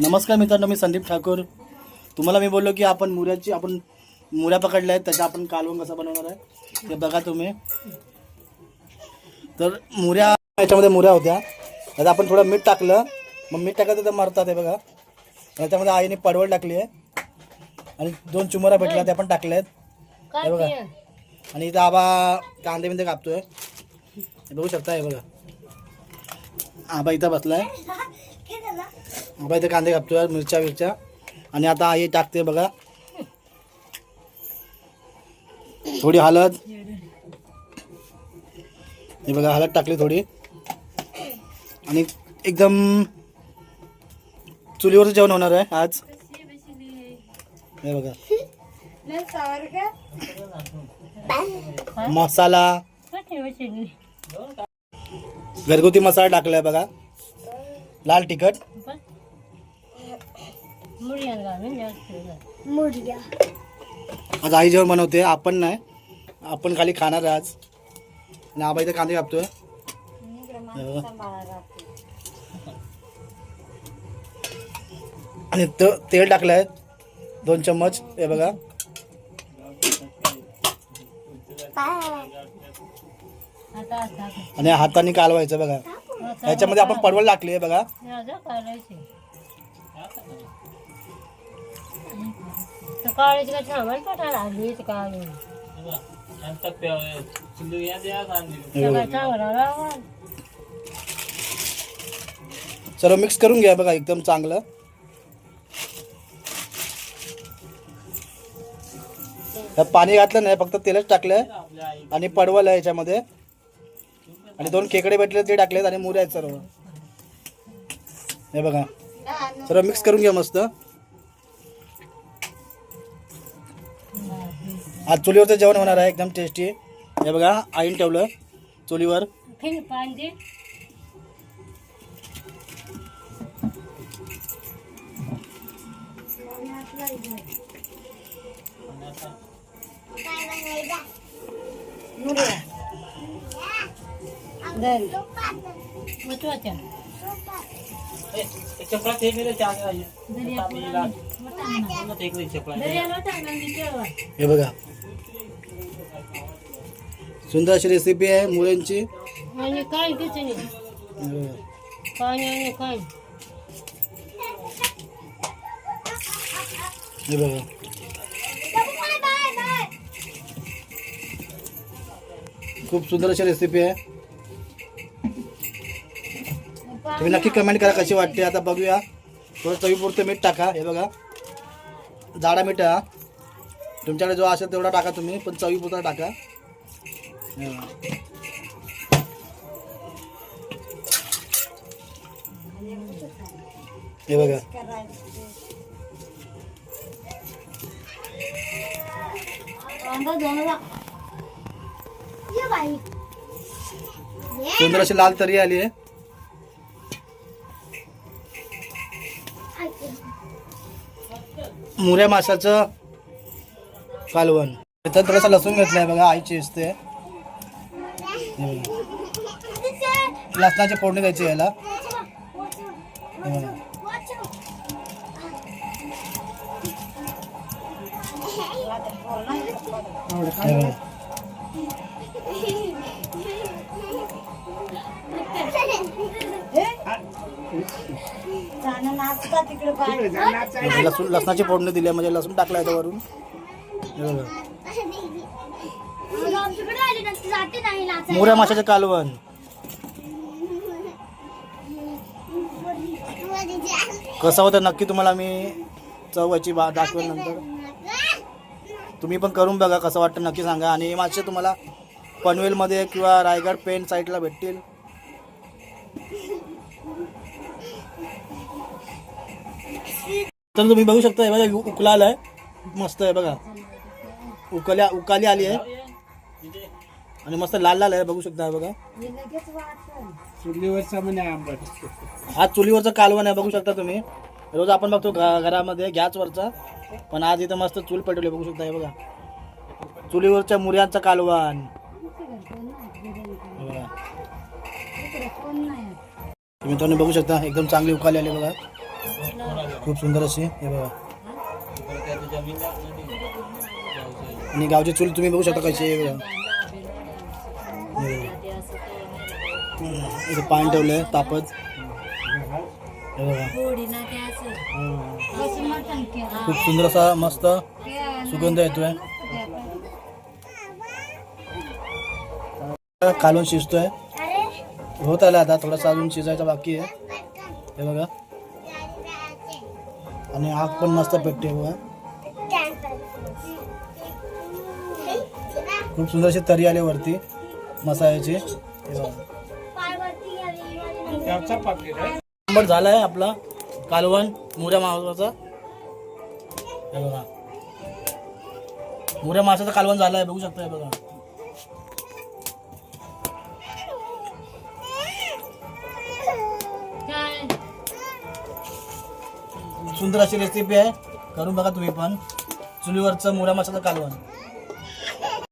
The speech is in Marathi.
नमस्कार मित्रांनो मी संदीप ठाकूर. तुम्हाला मी बोललो की आपण मुऱ्याची आपण मुऱ्या पकडल्या आहेत त्याचा आपण कालवण कसा बनवणार आहे ते बघा तुम्ही. तर मुऱ्या याच्यामध्ये मुऱ्या होत्या. त्यात आपण थोडं मीठ टाकलं. मग मीठ टाकलं तर मरतात हे बघा. याच्यामध्ये आईने पडवळ टाकली आहे. आणि दोन चुमऱ्या भेटल्या त्या पण टाकल्या आहेत हे बघा. आणि इथं आबा कांदे बिंदे कापतोय. हे बघू शकता हे बघा. आबा इथं बसलाय. बघा इथे कांदे कापतोय मिरच्या मिरच्या आणि आता आई टाकते बघा. थोडी हळद. हे बघा हळद टाकली थोडी. आणि एकदम चुलीवरचं जेवण होणार आहे आज. हे बघा. मसाला. घरगुती मसाला टाकलाय बघा. लाल तिखट. आज आई जेवण बनवते आपण नाही. आपण खाली खाणार आहे आज. आणि आबा इथे कांदे कापतोय. आणि त- तेल टाकलंय. दोन चम्मच हे बघा. आणि हाताने कालवायचं बघा. याच्यामध्ये आपण पडवळ टाकली आहे बघा. काळाची सर्व मिक्स करून घ्या बघा एकदम चांगलं. पाणी घातलं नाही फक्त तेलच टाकलंय आणि पडवल आहे याच्यामध्ये. आणि दोन खेकडे भेटले ते टाकलेत आणि मुरे आहेत सर्व. हे बघा. सर्व मिक्स करून घ्या मस्त. आज चुलीवरचं जेवण होणार आहे एकदम टेस्टी हे बघा आईन ठेवलं चुलीवर. फिर पाणी दे महत्त्वाच्या हे बघा सुंदर अशी रेसिपी आहे मुलांची आणि काय किती नाही. बघा. पाणी आणि काय. हे बघा. खूप सुंदर अशी रेसिपी आहे. तुम्ही नक्की कमेंट करा कशी वाटते आता बघूया. थोडं चवीपुरतं मीठ टाका हे बघा. जाडा मीठ हा. तुमच्याकडे जो असेल तेवढा टाका तुम्ही पण चवीपुरता टाका. हे बघा. सुंदर अशी लाल तरी आली आहे. मुऱ्या माशाचं कालवण. इथं थोडंसं लसूण घेतलंय बघा आईची असते लसणाची फोडणी द्यायची याला. लसूण लसणाची फोडणी दिली आहे, म्हणजे लसूण टाकला आहे वरून हे बघा. मोऱ्या माशाचं कालवण. कसं होतं नक्की तुम्हाला मी चवाची बा दाखवेल नंतर. तुम्ही पण करून बघा कसं वाटतं नक्की सांगा. आणि हे मासे तुम्हाला पनवेलमध्ये किंवा रायगड पेन साईडला भेटतील. तर तुम्ही बघू शकता हे बघा उकला आलाय मस्त आहे बघा. उकल्या उकाली आली आहे. आणि मस्त लाल लाल आहे बघू शकता हे बघा चुलीवरचा म्हणे आंबट. हा चुलीवरचं कालवण आहे बघू शकता तुम्ही. रोज आपण बघतो घ- घरामध्ये गॅसवरचा. पण आज इथं मस्त चूल पेटवली बघू शकता हे बघा. चुलीवरच्या मुऱ्यांचं कालवण. हे बघा. तुम्ही तुम्ही बघू शकता एकदम चांगली उकाली आली बघा. खूप सुंदर अशी हे बघा. आणि गावची चूल तुम्ही बघू शकता कशी आहे बघा. इथं पाणी ठेवलंय तापत हे बघा. खूप सुंदर असा मस्त सुगंध येतोय. कालून शिजतोय. होत आला आता थोडासा अजून शिजायचा बाकी आहे. हे बघा. आणि आग पण मस्त पेटते बघा. खूप सुंदर अशी तरी आली वरती मसाल्याची. हे बघा. नंबर झाला आहे आपला कालवण मुऱ्या मासाचा हे बघा. मुऱ्या मासाचं कालवण झालं आहे बघू शकता हे बघा. सुंदर अशी रेसिपी आहे. करून बघा तुम्ही पण. चुलीवरचं मुऱ्या मासाचं कालवण.